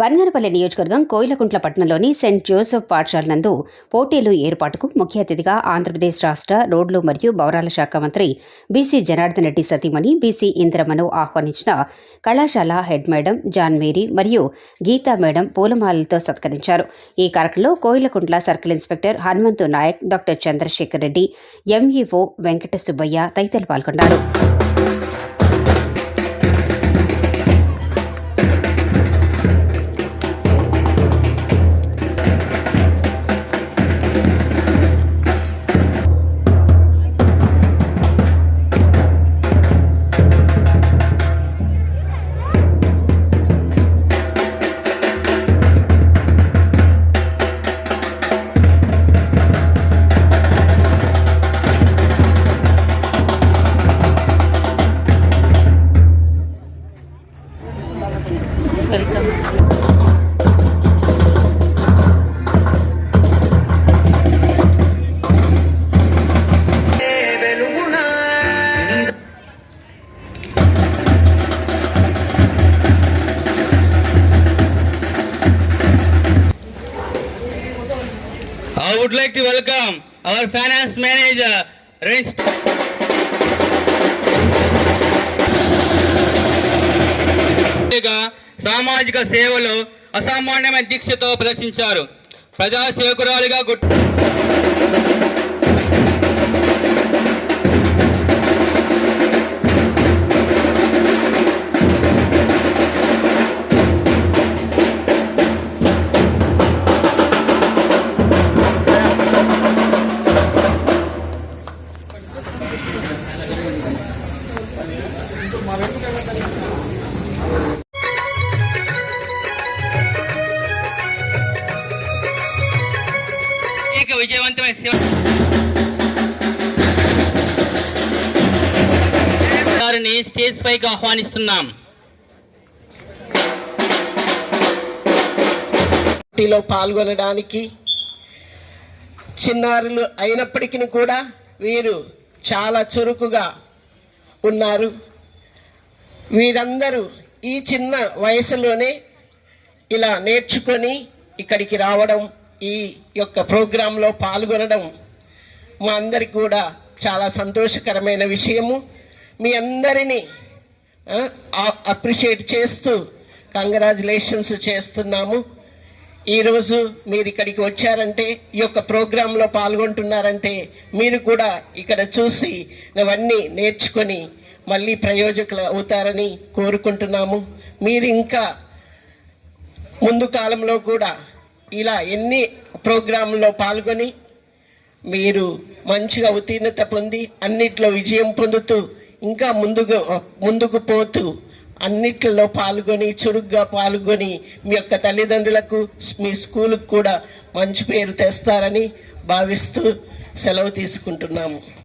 బంగారపల్లి నియోజకవర్గం కోయిలకుంట్ల పట్టణంలోని Saint Joseph పాఠశాల నందు పోటీలు ఏర్పాటుకు ముఖ్య అతిథిగా ఆంధ్రప్రదేశ్ రాష్ట్ర రోడ్లు మరియు భవనాల శాఖ మంత్రి బీసీ జనార్దన్ రెడ్డి సతీమణి బీసీ ఇంద్రమను ఆహ్వానించిన కళాశాల హెడ్ మేడం జాన్ మేరీ మరియు గీతా మేడం పూలమాలలతో సత్కరించారు. ఈ కార్యక్రమంలో Koilakuntla circle inspector Hanumanthu Nayak doctor Chandrasekhar Reddy MEO Venkata Subbaiah తదితరులు పాల్గొన్నారు. I would like to welcome our finance manager, Rins. సామాజిక సేవలు అసామాన్యమైన దీక్షతో ప్రదర్శించారు. ప్రజా సేవకురాలిగా గుర్తు విజయవంతమైన సేవ. గారిని స్టేజ్ పైకి ఆహ్వానిస్తున్నాం. పోటీలో పాల్గొనడానికి చిన్నారులు అయినప్పటికీ కూడా వీరు చాలా చురుకుగా ఉన్నారు. వీరందరూ ఈ చిన్న వయసులోనే ఇలా నేర్చుకొని ఇక్కడికి రావడం ఈ యొక్క ప్రోగ్రాంలో పాల్గొనడం మా అందరికి కూడా చాలా సంతోషకరమైన విషయము. మీ అందరినీ అప్రిషియేట్ చేస్తూ కంగ్రాచులేషన్స్ చేస్తున్నాము. ఈరోజు మీరు ఇక్కడికి వచ్చారంటే ఈ యొక్క ప్రోగ్రాంలో పాల్గొంటున్నారంటే మీరు కూడా ఇక్కడ చూసి ఇవన్నీ నేర్చుకొని మళ్ళీ ప్రయోజకులు అవుతారని కోరుకుంటున్నాము. మీరు ఇంకా ముందు కాలంలో కూడా ఇలా ఎన్ని ప్రోగ్రాంలో పాల్గొని మీరు మంచిగా ఉత్తీర్ణత పొంది అన్నిట్లో విజయం పొందుతూ ఇంకా ముందుకు ముందుకు పోతూ అన్నిట్లో పాల్గొని చురుగ్గా పాల్గొని మీ యొక్క తల్లిదండ్రులకు మీ స్కూలుకు కూడా మంచి పేరు తెస్తారని భావిస్తూ సెలవు తీసుకుంటున్నాము.